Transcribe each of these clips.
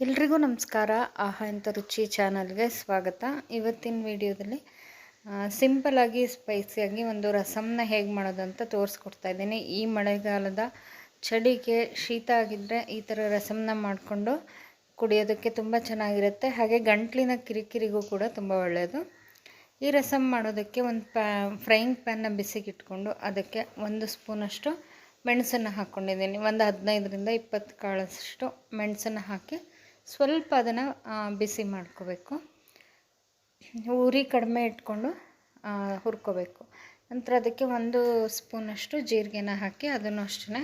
ಎಲ್ರಿಗೂ ನಮಸ್ಕಾರ. ಆಹಾ ಅಂತ ರುಚಿ ಚಾನಲ್ಗೆ ಸ್ವಾಗತ. ಇವತ್ತಿನ ವಿಡಿಯೋದಲ್ಲಿ ಸಿಂಪಲಾಗಿ ಸ್ಪೈಸಿಯಾಗಿ ಒಂದು ರಸಮ್ನ ಹೇಗೆ ಮಾಡೋದು ಅಂತ ತೋರಿಸ್ಕೊಡ್ತಾ ಇದ್ದೀನಿ. ಈ ಮಳೆಗಾಲದ ಚಳಿಗೆ ಶೀತ ಆಗಿದ್ದರೆ ಈ ಥರ ರಸಮ್ನ ಮಾಡಿಕೊಂಡು ಕುಡಿಯೋದಕ್ಕೆ ತುಂಬ ಚೆನ್ನಾಗಿರುತ್ತೆ. ಹಾಗೆ ಗಂಟ್ಲಿನ ಕಿರಿಕಿರಿಗೂ ಕೂಡ ತುಂಬ ಒಳ್ಳೆಯದು ಈ ರಸಮ್ ಮಾಡೋದಕ್ಕೆ ಒಂದು ಪ್ಯಾ, ಫ್ರೈಯಿಂಗ್ ಪ್ಯಾನ್ನ ಬಿಸಿಗಿಟ್ಕೊಂಡು ಅದಕ್ಕೆ ಒಂದು ಸ್ಪೂನಷ್ಟು ಮೆಣಸನ್ನು ಹಾಕ್ಕೊಂಡಿದ್ದೀನಿ ಒಂದು ಹದಿನೈದರಿಂದ ಇಪ್ಪತ್ತು ಕಾಳಷ್ಟು ಮೆಣಸನ್ನು ಹಾಕಿ ಸ್ವಲ್ಪ ಅದನ್ನು ಬಿಸಿ ಮಾಡ್ಕೋಬೇಕು. ಉರಿ ಕಡಿಮೆ ಇಟ್ಕೊಂಡು ಹುರ್ಕೋಬೇಕು. ನಂತರ ಅದಕ್ಕೆ ಒಂದು ಸ್ಪೂನಷ್ಟು ಜೀರಿಗೆನ ಹಾಕಿ ಅದನ್ನು ಅಷ್ಟೇ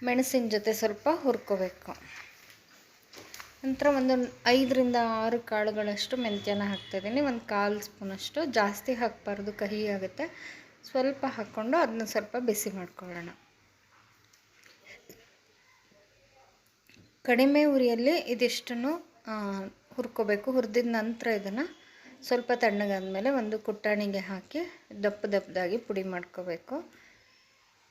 ಮೆಣಸಿನ ಜೊತೆ ಸ್ವಲ್ಪ ಹುರ್ಕೋಬೇಕು. ನಂತರ ಒಂದು ಐದರಿಂದ ಆರು ಕಾಳುಗಳಷ್ಟು ಮೆಂತ್ಯನ ಹಾಕ್ತಾಯಿದ್ದೀನಿ ಒಂದು ಕಾಲು ಸ್ಪೂನಷ್ಟು ಜಾಸ್ತಿ ಹಾಕಬಾರ್ದು, ಕಹಿ ಆಗುತ್ತೆ. ಸ್ವಲ್ಪ ಹಾಕ್ಕೊಂಡು ಅದನ್ನ ಸ್ವಲ್ಪ ಬಿಸಿ ಮಾಡ್ಕೊಳ್ಳೋಣ. ಕಡಿಮೆ ಉರಿಯಲ್ಲಿ ಇದಿಷ್ಟನ್ನು ಹುರ್ಕೋಬೇಕು. ಹುರಿದಿದ ನಂತರ ಇದನ್ನು ಸ್ವಲ್ಪ ತಣ್ಣಗಾದಮೇಲೆ ಒಂದು ಕುಟ್ಟಾಣಿಗೆ ಹಾಕಿ ದಪ್ಪ ದಪ್ಪದಾಗಿ ಪುಡಿ ಮಾಡ್ಕೋಬೇಕು.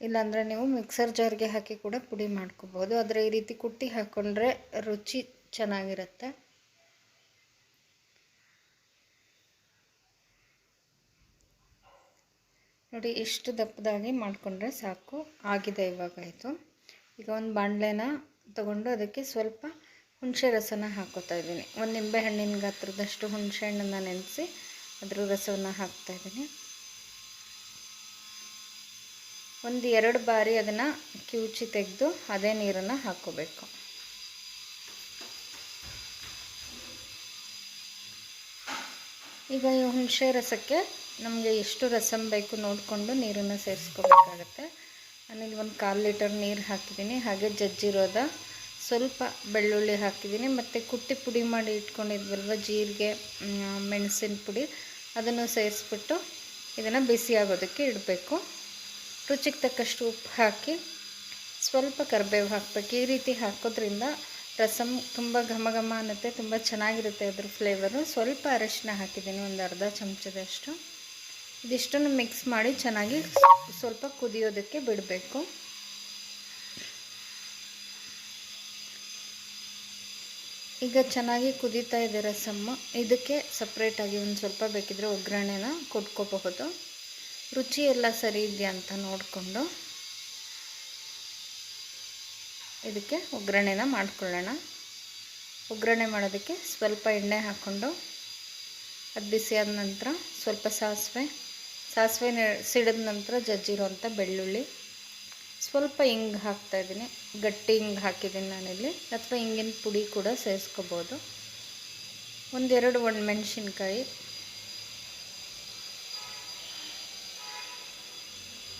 ಇಲ್ಲಾಂದರೆ ನೀವು ಮಿಕ್ಸರ್ ಜಾರ್ಗೆ ಹಾಕಿ ಕೂಡ ಪುಡಿ ಮಾಡ್ಕೋಬೋದು. ಆದರೆ ಈ ರೀತಿ ಕುಟ್ಟಿ ಹಾಕ್ಕೊಂಡ್ರೆ ರುಚಿ ಚೆನ್ನಾಗಿರುತ್ತೆ. ನೋಡಿ, ಇಷ್ಟು ದಪ್ಪದಾಗಿ ಮಾಡಿಕೊಂಡ್ರೆ ಸಾಕು. ಆಗಿದೆ ಇವಾಗಾಯಿತು. ಈಗ ಒಂದು ಬಾಣಲೆನ ತಗೊಂಡು ಅದಕ್ಕೆ ಸ್ವಲ್ಪ ಹುಣಸೆ ರಸನ ಹಾಕೋತಾ ಇದ್ದೀನಿ. ಒಂದು ನಿಂಬೆ ಹಣ್ಣಿನ ಗಾತ್ರದಷ್ಟು ಹುಣಸೆ ಹಣ್ಣನ್ನು ನೆನೆಸಿ ಅದ್ರ ರಸವನ್ನು ಹಾಕ್ತಾ ಇದ್ದೀನಿ. ಒಂದು ಎರಡು ಬಾರಿ ಅದನ್ನು ಕಿವುಚಿ ತೆಗೆದು ಅದೇ ನೀರನ್ನು ಹಾಕೋಬೇಕು. ಈಗ ಈ ಹುಣಸೆ ರಸಕ್ಕೆ ನಮಗೆ ಎಷ್ಟು ರಸಮ್ ಬೇಕು ನೋಡಿಕೊಂಡು ನೀರನ್ನು ಸೇರಿಸ್ಕೋಬೇಕಾಗತ್ತೆ. ನಾನಿಲ್ಲಿ ಒಂದು ಕಾಲು ಲೀಟರ್ ನೀರು ಹಾಕಿದ್ದೀನಿ. ಹಾಗೆ ಜಜ್ಜಿರೋದ. ಸ್ವಲ್ಪ ಬೆಳ್ಳುಳ್ಳಿ ಹಾಕಿದ್ದೀನಿ. ಮತ್ತು ಕುಟ್ಟಿ ಪುಡಿ ಮಾಡಿ ಇಟ್ಕೊಂಡಿದ್ವಲ್ವ, ಜೀರಿಗೆ ಮೆಣಸಿನ ಪುಡಿ, ಅದನ್ನು ಸೇರಿಸ್ಬಿಟ್ಟು ಇದನ್ನು ಬಿಸಿ ಆಗೋದಕ್ಕೆ ಇಡಬೇಕು. ರುಚಿಗೆ ತಕ್ಕಷ್ಟು ಉಪ್ಪು ಹಾಕಿ ಸ್ವಲ್ಪ ಕರಿಬೇವು ಹಾಕಬೇಕು. ಈ ರೀತಿ ಹಾಕೋದ್ರಿಂದ ರಸಮ್ ತುಂಬ ಘಮ ಘಮ ಅನ್ನತ್ತೆ, ತುಂಬ ಚೆನ್ನಾಗಿರುತ್ತೆ ಅದ್ರ ಫ್ಲೇವರು ಸ್ವಲ್ಪ ಅರಶಿನ ಹಾಕಿದ್ದೀನಿ, ಒಂದು ಅರ್ಧ ಚಮಚದಷ್ಟು. ಇದಿಷ್ಟನ್ನು ಮಿಕ್ಸ್ ಮಾಡಿ ಚೆನ್ನಾಗಿ ಸ್ವಲ್ಪ ಕುದಿಯೋದಕ್ಕೆ ಬಿಡಬೇಕು. ಈಗ ಚೆನ್ನಾಗಿ ಕುದೀತಾ ಇದೆ ರಸಮ್ಮ ಇದಕ್ಕೆ ಸಪ್ರೇಟಾಗಿ ಒಂದು ಸ್ವಲ್ಪ ಬೇಕಿದ್ರೆ ಒಗ್ಗರಣೆನ ಕೊಟ್ಕೋಬಹುದು. ರುಚಿ ಎಲ್ಲ ಸರಿ ಇದೆಯಾ ಅಂತ ನೋಡಿಕೊಂಡು ಇದಕ್ಕೆ ಒಗ್ಗರಣೆನ ಮಾಡ್ಕೊಳ್ಳೋಣ. ಒಗ್ಗರಣೆ ಮಾಡೋದಕ್ಕೆ ಸ್ವಲ್ಪ ಎಣ್ಣೆ ಹಾಕ್ಕೊಂಡು ಅದು ಬಿಸಿಯಾದ ನಂತರ ಸ್ವಲ್ಪ ಸಾಸಿವೆ ಸಾಸಿವೆ ಸಿಡಿದ ನಂತರ ಜಜ್ಜಿರುವಂಥ ಬೆಳ್ಳುಳ್ಳಿ. ಸ್ವಲ್ಪ ಹಿಂಗೆ ಹಾಕ್ತಾಯಿದ್ದೀನಿ ಗಟ್ಟಿ ಹಿಂಗೆ ಹಾಕಿದ್ದೀನಿ ನಾನಿಲ್ಲಿ. ಅಥವಾ ಹಿಂಗಿನ ಪುಡಿ ಕೂಡ ಸೇರಿಸ್ಕೋಬೋದು. ಒಂದೆರಡು ಮೆಣಸಿನ್ಕಾಯಿ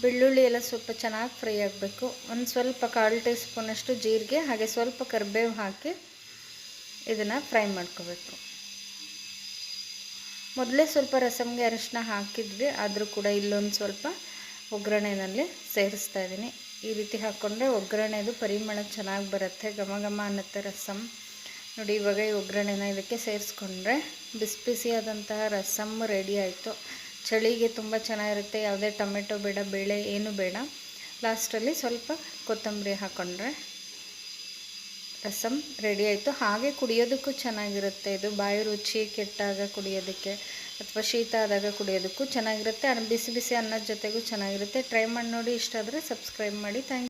ಬೆಳ್ಳುಳ್ಳಿ ಎಲ್ಲ ಸ್ವಲ್ಪ ಚೆನ್ನಾಗಿ ಫ್ರೈ ಆಗಬೇಕು. ಒಂದು ಸ್ವಲ್ಪ ಕಾಲು ಟೀ ಸ್ಪೂನಷ್ಟು ಜೀರಿಗೆ, ಹಾಗೆ ಸ್ವಲ್ಪ ಕರಿಬೇವು ಹಾಕಿ ಇದನ್ನು ಫ್ರೈ ಮಾಡ್ಕೋಬೇಕು. ಮೊದಲೇ ಸ್ವಲ್ಪ ರಸಮ್ಗೆ ಅರಿಶಿನ ಹಾಕಿದ್ವಿ, ಆದರೂ ಕೂಡ ಇಲ್ಲೊಂದು ಸ್ವಲ್ಪ ಒಗ್ಗರಣೆನಲ್ಲಿ ಸೇರಿಸ್ತಾ ಇದ್ದೀನಿ. ಈ ರೀತಿ ಹಾಕ್ಕೊಂಡ್ರೆ ಒಗ್ಗರಣೆದು ಪರಿಮಳ ಚೆನ್ನಾಗಿ ಬರುತ್ತೆ, ಘಮ ಘಮ ಅನ್ನತ್ತೆ ರಸಮ್ ನೋಡಿ, ಇವಾಗ ಈ ಒಗ್ಗರಣೆನ ಇದಕ್ಕೆ ಸೇರಿಸ್ಕೊಂಡ್ರೆ ಬಿಸಿ ಬಿಸಿಯಾದಂತಹ ರಸಮ್ ರೆಡಿ ಆಯಿತು. ಚಳಿಗೆ ತುಂಬ ಚೆನ್ನಾಗಿರುತ್ತೆ, ಯಾವುದೇ ಟೊಮೆಟೊ ಬೇಡ, ಬೇಳೆ ಏನು ಬೇಡ. ಲಾಸ್ಟಲ್ಲಿ ಸ್ವಲ್ಪ ಕೊತ್ತಂಬರಿ ಹಾಕ್ಕೊಂಡ್ರೆ ರಸಮ್ ರೆಡಿ ಆಯಿತು. ಹಾಗೆ ಕುಡಿಯೋದಕ್ಕೂ ಚೆನ್ನಾಗಿರುತ್ತೆ. ಇದು ಬಾಯಿ ರುಚಿ ಕೆಟ್ಟಾಗ ಕುಡಿಯೋದಕ್ಕೆ ಅಥವಾ ಶೀತ ಆದಾಗ ಕುಡಿಯೋದಕ್ಕೂ ಚೆನ್ನಾಗಿರುತ್ತೆ. ಬಿಸಿ ಬಿಸಿ ಅನ್ನದ ಜೊತೆಗೂ ಚೆನ್ನಾಗಿರುತ್ತೆ. ಟ್ರೈ ಮಾಡಿ ನೋಡಿ. ಇಷ್ಟ ಆದರೆ ಸಬ್ಸ್ಕ್ರೈಬ್ ಮಾಡಿ. ಥ್ಯಾಂಕ್